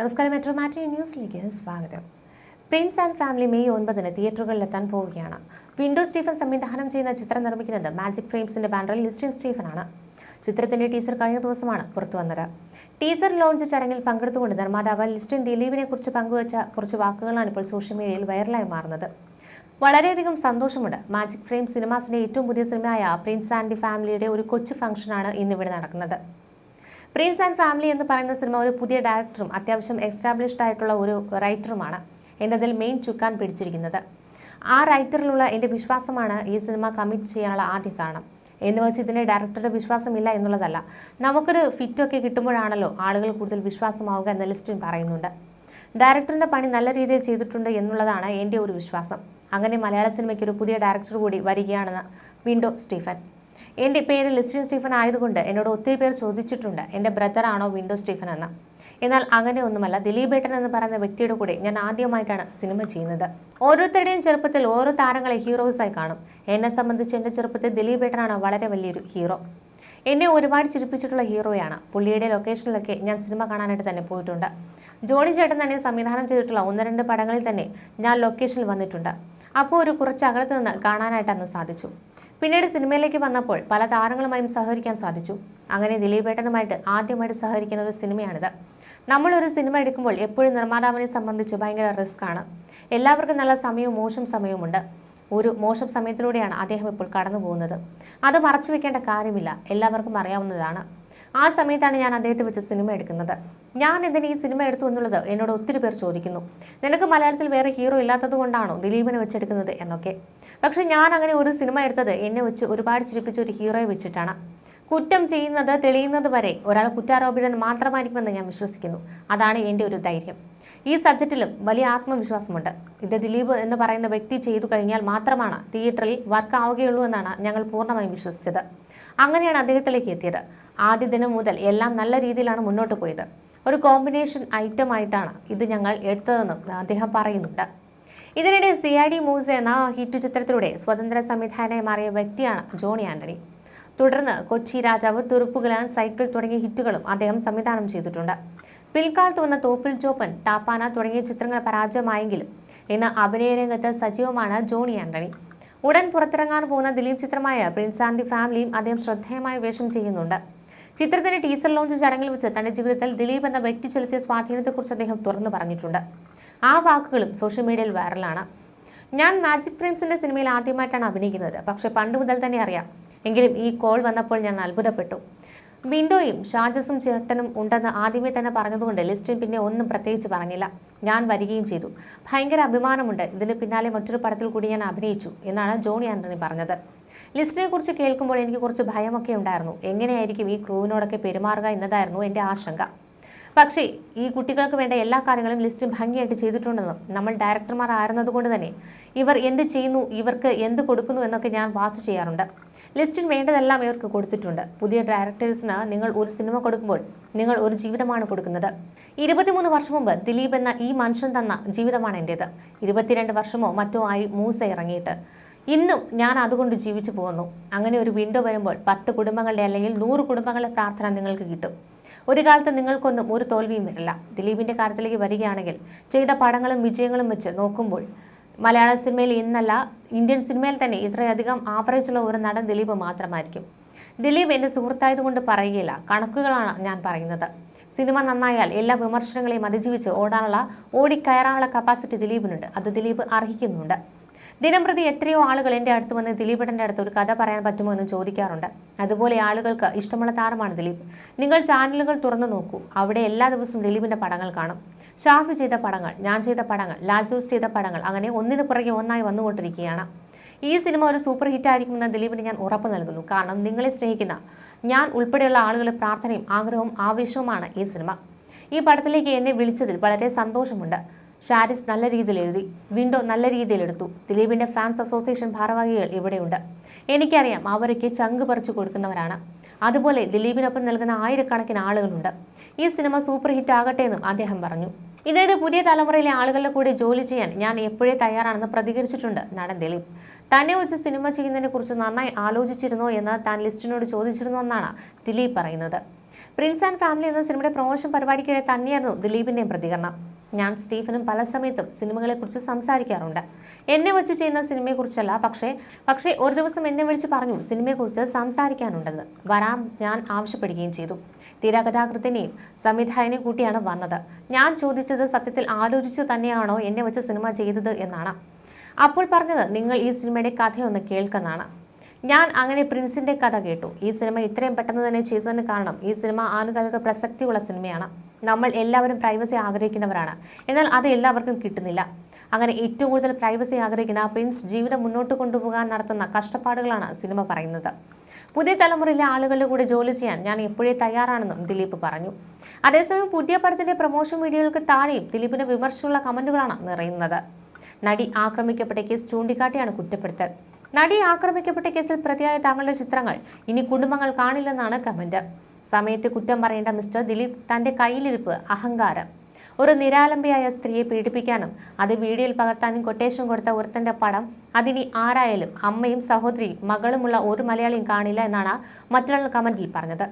നമസ്കാരം. മെട്രോ മാറ്റി ന്യൂസിലേക്ക് സ്വാഗതം. പ്രിൻസ് ആൻഡ് ഫാമിലി മെയ് ഒൻപതിന് തിയേറ്ററുകളിലെത്താൻ പോവുകയാണ്. വിൻഡോ സ്റ്റീഫൻ സംവിധാനം ചെയ്യുന്ന ചിത്രം നിർമ്മിക്കുന്നത് മാജിക് ഫ്രെയിംസിന്റെ ബാനറിൽ ലിസ്റ്റിൻ സ്റ്റീഫനാണ്. ചിത്രത്തിന്റെ ടീസർ കഴിഞ്ഞ ദിവസമാണ് പുറത്തു വന്നത് ടീസർ ലോഞ്ച് ചടങ്ങിൽ പങ്കെടുത്തുകൊണ്ട് നിർമ്മാതാവ് ലിസ്റ്റിൻ ദിലീപിനെ കുറിച്ച് പങ്കുവച്ച കുറച്ച് വാക്കുകളാണ് ഇപ്പോൾ സോഷ്യൽ മീഡിയയിൽ വൈറലായി മാറുന്നത്. വളരെയധികം സന്തോഷമുണ്ട്. മാജിക് ഫ്രെയിം സിനിമാസിന്റെ ഏറ്റവും പുതിയ സിനിമയായ പ്രിൻസ് ആൻഡ് ഫാമിലിയുടെ ഒരു കൊച്ചു ഫംഗ്ഷനാണ് ഇന്നിവിടെ നടക്കുന്നത്. പ്രിൻസ് ആൻഡ് ഫാമിലി എന്ന് പറയുന്ന സിനിമ ഒരു പുതിയ ഡയറക്ടറും അത്യാവശ്യം എസ്റ്റാബ്ലിഷ്ഡ് ആയിട്ടുള്ള ഒരു റൈറ്ററുമാണ് എന്നതിൽ മെയിൻ ചുക്കാൻ പിടിച്ചിരിക്കുന്നത്. ആ റൈറ്ററിലുള്ള എന്റെ വിശ്വാസമാണ് ഈ സിനിമ കമ്മിറ്റ് ചെയ്യാനുള്ള ആദ്യ കാരണം. എന്ന് വെച്ച് ഇതിന്റെ ഡയറക്ടറുടെ വിശ്വാസമില്ല എന്നുള്ളതല്ല. നമുക്കൊരു ഫിറ്റൊക്കെ കിട്ടുമ്പോഴാണല്ലോ ആളുകൾ കൂടുതൽ വിശ്വാസമാവുക എന്ന ലിസ്റ്റിൽ പറയുന്നുണ്ട്. ഡയറക്ടറിന്റെ പണി നല്ല രീതിയിൽ ചെയ്തിട്ടുണ്ട് എന്നുള്ളതാണ് എന്റെ ഒരു വിശ്വാസം. അങ്ങനെ മലയാള സിനിമയ്ക്ക് ഒരു പുതിയ ഡയറക്ടർ കൂടി വരികയാണെന്ന് വിൻഡോ സ്റ്റീഫൻ. എന്റെ പേര് ലിസ്റ്റിൻ സ്റ്റീഫൻ ആയതുകൊണ്ട് എന്നോട് ഒത്തിരി പേർ ചോദിച്ചിട്ടുണ്ട്. എന്റെ ബ്രദറാണോ വിൻഡോ സ്റ്റീഫൻ എന്ന്. എന്നാൽ അങ്ങനെ ഒന്നുമല്ല ദിലീപേട്ടൻ എന്ന് പറയുന്ന വ്യക്തിയുടെ കൂടെ ഞാൻ ആദ്യമായിട്ടാണ് സിനിമ ചെയ്യുന്നത്. ഓരോരുത്തരുടെയും ചെറുപ്പത്തിൽ ഓരോ താരങ്ങളെ ഹീറോസായി കാണും. എന്നെ സംബന്ധിച്ച് എന്റെ ചെറുപ്പത്തിൽ ദിലീപേട്ടനാണ് വളരെ വലിയൊരു ഹീറോ എന്നെ ഒരുപാട് ചിരിപ്പിച്ചിട്ടുള്ള ഹീറോയാണ്. പുള്ളിയുടെ ലൊക്കേഷനിലൊക്കെ ഞാൻ സിനിമ കാണാനായിട്ട് തന്നെ പോയിട്ടുണ്ട്. ജോണി ചേട്ടൻ തന്നെ സംവിധാനം ചെയ്തിട്ടുള്ള ഒന്ന് രണ്ട് പടങ്ങളിൽ തന്നെ ഞാൻ ലൊക്കേഷനിൽ വന്നിട്ടുണ്ട്. അപ്പോൾ ഒരു കുറച്ച് അകലത്ത് നിന്ന് കാണാനായിട്ട് അന്ന് സാധിച്ചു. പിന്നീട് സിനിമയിലേക്ക് വന്നപ്പോൾ പല താരങ്ങളുമായും സഹകരിക്കാൻ സാധിച്ചു. അങ്ങനെ ദിലീപേട്ടനുമായിട്ട് ആദ്യമായിട്ട് സഹകരിക്കുന്ന ഒരു സിനിമയാണിത്. നമ്മളൊരു സിനിമ എടുക്കുമ്പോൾ എപ്പോഴും നിർമ്മാതാവിനെ സംബന്ധിച്ച് ഭയങ്കര റിസ്ക് ആണ് എല്ലാവർക്കും നല്ല സമയവും മോശം സമയവുമുണ്ട്. ഒരു മോശം സമയത്തിലൂടെയാണ് അദ്ദേഹം ഇപ്പോൾ കടന്നു പോകുന്നത്. അത് മറച്ചു വെക്കേണ്ട കാര്യമില്ല. എല്ലാവർക്കും അറിയാവുന്നതാണ്. ആ സമയത്താണ് ഞാൻ അദ്ദേഹത്തെ വെച്ച് സിനിമ എടുക്കുന്നത്. ഞാൻ എന്തിനു ഈ സിനിമ എടുത്തു എന്നുള്ളത് എന്നോട് ഒത്തിരി പേർ ചോദിക്കുന്നു. നിനക്ക് മലയാളത്തിൽ വേറെ ഹീറോ ഇല്ലാത്തത് കൊണ്ടാണോ ദിലീപിനെ വെച്ചെടുക്കുന്നത് എന്നൊക്കെ. പക്ഷെ ഞാൻ അങ്ങനെ ഒരു സിനിമ എടുത്തത് എന്നെ വെച്ച് ഒരുപാട് ചിരിപ്പിച്ച ഒരു ഹീറോയെ വെച്ചിട്ടാണ്. കുറ്റം ചെയ്യുന്നത് തെളിയുന്നത് വരെ ഒരാൾ കുറ്റാരോപിതൻ മാത്രമായിരിക്കുമെന്ന് ഞാൻ വിശ്വസിക്കുന്നു. അതാണ് എന്റെ ഒരു ധൈര്യം. ഈ സബ്ജക്റ്റിലും വലിയ ആത്മവിശ്വാസമുണ്ട്. ഇത് ദിലീപ് എന്ന് പറയുന്ന വ്യക്തി ചെയ്തു കഴിഞ്ഞാൽ മാത്രമാണ് തിയേറ്ററിൽ വർക്ക് ആവുകയുള്ളൂ എന്നാണ് ഞങ്ങൾ പൂർണമായും വിശ്വസിച്ചത്. അങ്ങനെയാണ് അദ്ദേഹത്തിലേക്ക് എത്തിയത്. ആദ്യ ദിനം മുതൽ എല്ലാം നല്ല രീതിയിലാണ് മുന്നോട്ട് പോയത്. ഒരു കോമ്പിനേഷൻ ഐറ്റമായിട്ടാണ് ഇത് ഞങ്ങൾ എടുത്തതെന്നും അദ്ദേഹം പറയുന്നുണ്ട്. ഇതിനിടെ സി ഐ ഡി മൂസ് എന്ന ഹിറ്റ് ചിത്രത്തിലൂടെ സ്വതന്ത്ര സംവിധായകനായി മാറിയ വ്യക്തിയാണ് ജോണി ആന്റണി. തുടർന്ന് കൊച്ചി രാജാവ് തുറുപ്പുകലാൻ സൈക്കിൾ തുടങ്ങിയ ഹിറ്റുകളും അദ്ദേഹം സംവിധാനം ചെയ്തിട്ടുണ്ട്. പിൽക്കാലത്ത് വന്ന തോപ്പിൽ ചോപ്പൻ താപ്പാന തുടങ്ങിയ ചിത്രങ്ങൾ പരാജയമായെങ്കിലും ഇന്ന് അഭിനയ രംഗത്ത് സജീവമാണ് ജോണി ആന്റണി. ഉടൻ പുറത്തിറങ്ങാൻ പോകുന്ന ദിലീപ് ചിത്രമായ പ്രിൻസ് ആൻഡ് ഫാമിലിയും അദ്ദേഹം ശ്രദ്ധേയമായ വേഷം ചെയ്യുന്നുണ്ട്. ചിത്രത്തിന്റെ ടീസർ ലോഞ്ച് ചടങ്ങിൽ വെച്ച് തന്റെ ജീവിതത്തിൽ ദിലീപ് എന്ന വ്യക്തി ചെലുത്തിയ സ്വാധീനത്തെക്കുറിച്ച് അദ്ദേഹം തുറന്നു പറഞ്ഞിട്ടുണ്ട്. ആ വാക്കുകളും സോഷ്യൽ മീഡിയയിൽ വൈറലാണ് ഞാൻ മാജിക് ഫ്രെയിംസിന്റെ സിനിമയിൽ ആദ്യമായിട്ടാണ് അഭിനയിക്കുന്നത്. പക്ഷെ പണ്ട് മുതൽ തന്നെ അറിയാം. എങ്കിലും ഈ കോൾ വന്നപ്പോൾ ഞാൻ അത്ഭുതപ്പെട്ടു. വിൻഡോയും ഷാജസും ചേട്ടനും ഉണ്ടെന്ന് ആദ്യമേ തന്നെ പറഞ്ഞതുകൊണ്ട് ലിസ്റ്റിൻ പിന്നെ ഒന്നും പ്രത്യേകിച്ച് പറഞ്ഞില്ല. ഞാൻ വരികയും ചെയ്തു. ഭയങ്കര അഭിമാനമുണ്ട്. ഇതിന് പിന്നാലെ മറ്റൊരു പടത്തിൽ കൂടി ഞാൻ അഭിനയിച്ചു എന്നാണ് ജോണി ആന്റണി പറഞ്ഞത്. ലിസ്റ്റിനെ കുറിച്ച് കേൾക്കുമ്പോൾ എനിക്ക് കുറച്ച് ഭയമൊക്കെ ഉണ്ടായിരുന്നു. എങ്ങനെയായിരിക്കും ഈ ക്രൂവിനോടൊക്കെ പെരുമാറുക എന്നതായിരുന്നു എന്റെ ആശങ്ക. പക്ഷേ ഈ കുട്ടികൾക്ക് വേണ്ട എല്ലാ കാര്യങ്ങളും ലിസ്റ്റ് ഭംഗിയായിട്ട് ചെയ്തിട്ടുണ്ടെന്നും നമ്മൾ ഡയറക്ടർമാർ ആയിരുന്നതുകൊണ്ട് തന്നെ ഇവർ എന്ത് ചെയ്യുന്നു ഇവർക്ക് എന്ത് കൊടുക്കുന്നു എന്നൊക്കെ ഞാൻ വാച്ച് ചെയ്യാറുണ്ട്. ലിസ്റ്റിൽ വേണ്ടതെല്ലാം ഇവർക്ക് കൊടുത്തിട്ടുണ്ട്. പുതിയ ഡയറക്ടേഴ്സിന് നിങ്ങൾ ഒരു സിനിമ കൊടുക്കുമ്പോൾ നിങ്ങൾ ഒരു ജീവിതമാണ് കൊടുക്കുന്നത്. ഇരുപത്തിമൂന്ന് വർഷം മുമ്പ് ദിലീപ് എന്ന ഈ മനുഷ്യൻ തന്ന ജീവിതമാണ് എന്റേത് ഇരുപത്തിരണ്ട് വർഷമോ മറ്റോ ആയി മൂസ ഇറങ്ങിയിട്ട്. ഇന്നും ഞാൻ അതുകൊണ്ട് ജീവിച്ചു പോകുന്നു. അങ്ങനെ ഒരു വിൻഡോ വരുമ്പോൾ പത്ത് കുടുംബങ്ങളുടെ അല്ലെങ്കിൽ നൂറ് കുടുംബങ്ങളുടെ പ്രാർത്ഥന നിങ്ങൾക്ക് കിട്ടും. ഒരു കാലത്ത് നിങ്ങൾക്കൊന്നും ഒരു തോൽവിയും വരില്ല. ദിലീപിന്റെ കാര്യത്തിലേക്ക് വരികയാണെങ്കിൽ ചെയ്ത പടങ്ങളും വിജയങ്ങളും വെച്ച് നോക്കുമ്പോൾ മലയാള സിനിമയിൽ ഇന്നല്ല ഇന്ത്യൻ സിനിമയിൽ തന്നെ ഇത്രയധികം ആവറേജുള്ള ഒരു നടൻ ദിലീപ് മാത്രമായിരിക്കും. ദിലീപ് എന്റെ സുഹൃത്തായതുകൊണ്ട് പറയുകയില്ല കണക്കുകളാണ് ഞാൻ പറയുന്നത്. സിനിമ നന്നായാൽ എല്ലാ വിമർശനങ്ങളെയും അതിജീവിച്ച് ഓടാനുള്ള ഓടിക്കയറാനുള്ള കപ്പാസിറ്റി ദിലീപിനുണ്ട്. അത് ദിലീപ് അർഹിക്കുന്നുണ്ട്. ദിനംപ്രതി എത്രയോ ആളുകൾ എന്റെ അടുത്ത് വന്ന് ദിലീപേട്ടന്റെ അടുത്ത് ഒരു കഥ പറയാൻ പറ്റുമോ എന്ന് ചോദിക്കാറുണ്ട്. അതുപോലെ ആളുകൾക്ക് ഇഷ്ടമുള്ള താരമാണ് ദിലീപ്. നിങ്ങൾ ചാനലുകൾ തുറന്നു നോക്കൂ. അവിടെ എല്ലാ ദിവസവും ദിലീപിന്റെ പടങ്ങൾ കാണും. ഷാഫി ചെയ്ത പടങ്ങൾ ഞാൻ ചെയ്ത പടങ്ങൾ ലാൽ ജോസ് ചെയ്ത പടങ്ങൾ അങ്ങനെ ഒന്നിനു പുറകെ ഒന്നായി വന്നുകൊണ്ടിരിക്കുകയാണ്. ഈ സിനിമ ഒരു സൂപ്പർ ഹിറ്റ് ആയിരിക്കുമെന്ന് ദിലീപിന് ഞാൻ ഉറപ്പ് നൽകുന്നു. കാരണം നിങ്ങളെ സ്നേഹിക്കുന്ന ഞാൻ ഉൾപ്പെടെയുള്ള ആളുകളുടെ പ്രാർത്ഥനയും ആഗ്രഹവും ആവേശവുമാണ് ഈ സിനിമ. ഈ പടത്തിലേക്ക് എന്നെ വിളിച്ചതിൽ വളരെ സന്തോഷമുണ്ട്. ഷാരിസ് നല്ല രീതിയിൽ എഴുതി വിൻഡോ നല്ല രീതിയിൽ എടുത്തു. ദിലീപിന്റെ ഫാൻസ് അസോസിയേഷൻ ഭാരവാഹികൾ ഇവിടെയുണ്ട്. എനിക്കറിയാം അവരൊക്കെ ചങ്ക് പറിച്ചു കൊടുക്കുന്നവരാണ്. അതുപോലെ ദിലീപിനൊപ്പം നൽകുന്ന ആയിരക്കണക്കിന് ആളുകളുണ്ട്. ഈ സിനിമ സൂപ്പർ ഹിറ്റ് ആകട്ടെ എന്നും അദ്ദേഹം പറഞ്ഞു. ഇതിനിടെ പുതിയ തലമുറയിലെ ആളുകളുടെ കൂടെ ജോലി ചെയ്യാൻ ഞാൻ എപ്പോഴേ തയ്യാറാണെന്ന് പ്രതികരിച്ചിട്ടുണ്ട് നടൻ ദിലീപ്. തന്നെ വെച്ച് സിനിമ ചെയ്യുന്നതിനെ കുറിച്ച് നന്നായി ആലോചിച്ചിരുന്നോ എന്ന് താൻ ലിസ്റ്റിനോട് ചോദിച്ചിരുന്നു എന്നാണ് ദിലീപ് പറയുന്നത്. പ്രിൻസ് ആൻഡ് ഫാമിലി എന്ന സിനിമയുടെ പ്രൊമോഷൻ പരിപാടിക്കിടെ തന്നെയായിരുന്നു ദിലീപിന്റെയും പ്രതികരണം. ഞാൻ സ്റ്റീഫനും പല സമയത്തും സിനിമകളെക്കുറിച്ച് സംസാരിക്കാറുണ്ട്. എന്നെ വെച്ച് ചെയ്യുന്ന സിനിമയെക്കുറിച്ചല്ല പക്ഷേ പക്ഷേ ഒരു ദിവസം എന്നെ വിളിച്ച് പറഞ്ഞു സിനിമയെക്കുറിച്ച് സംസാരിക്കാനുണ്ടെന്ന്. വരാൻ ഞാൻ ആവശ്യപ്പെടുകയും ചെയ്തു. തിരകഥാകൃത്തിനെയും സംവിധായകനെ കൂട്ടിയാണ് വന്നത്. ഞാൻ ചോദിച്ചത് സത്യത്തിൽ ആലോചിച്ചു തന്നെയാണോ എന്നെ വെച്ച് സിനിമ ചെയ്തത് എന്നാണ്. അപ്പോൾ പറഞ്ഞത് നിങ്ങൾ ഈ സിനിമയുടെ കഥയൊന്ന് കേൾക്കുന്നതാണ് ഞാൻ അങ്ങനെ പ്രിൻസിന്റെ കഥ കേട്ടു. ഈ സിനിമ ഇത്രയും പെട്ടെന്ന് തന്നെ ചെയ്തതിന് കാരണം ഈ സിനിമ ആനുകാലിക പ്രസക്തിയുള്ള സിനിമയാണ്. നമ്മൾ എല്ലാവരും പ്രൈവസി ആഗ്രഹിക്കുന്നവരാണ്. എന്നാൽ അത് എല്ലാവർക്കും കിട്ടുന്നില്ല. അങ്ങനെ ഏറ്റവും കൂടുതൽ പ്രൈവസി ആഗ്രഹിക്കുന്ന പ്രിൻസ് ജീവിതം മുന്നോട്ട് കൊണ്ടുപോകാൻ നടത്തുന്ന കഷ്ടപ്പാടുകളാണ് സിനിമ പറയുന്നത്. പുതിയ തലമുറയിലെ ആളുകളുടെ കൂടെ ജോലി ചെയ്യാൻ ഞാൻ എപ്പോഴേ തയ്യാറാണെന്നും ദിലീപ് പറഞ്ഞു. അതേസമയം പുതിയ പടത്തിന്റെ പ്രൊമോഷൻ വീഡിയോകൾക്ക് താഴെയും ദിലീപിന് വിമർശമുള്ള കമന്റുകളാണ് നിറയുന്നത്. നടി ആക്രമിക്കപ്പെട്ട കേസ് ചൂണ്ടിക്കാട്ടിയാണ് കുറ്റപ്പെടുത്തൽ. നടി ആക്രമിക്കപ്പെട്ട കേസിൽ പ്രതിയായ താങ്കളുടെ ചിത്രങ്ങൾ ഇനി കുടുംബങ്ങൾ കാണില്ലെന്നാണ് കമന്റ്. സമയത്ത് കുറ്റം പറയേണ്ട മിസ്റ്റർ ദിലീപ് തന്റെ കയ്യിലിരിപ്പ് അഹങ്കാരം. ഒരു നിരാലംബയായ സ്ത്രീയെ പീഡിപ്പിക്കാനും അത് വീഡിയോയിൽ പകർത്താനും കൊട്ടേഷൻ കൊടുത്ത ഒരുത്തന്റെ പടം അതിനി ആരായാലും അമ്മയും സഹോദരിയും മകളുമുള്ള ഒരു മലയാളിയും കാണില്ല എന്നാണ് മറ്റൊരാൾ കമന്റിൽ പറഞ്ഞത്.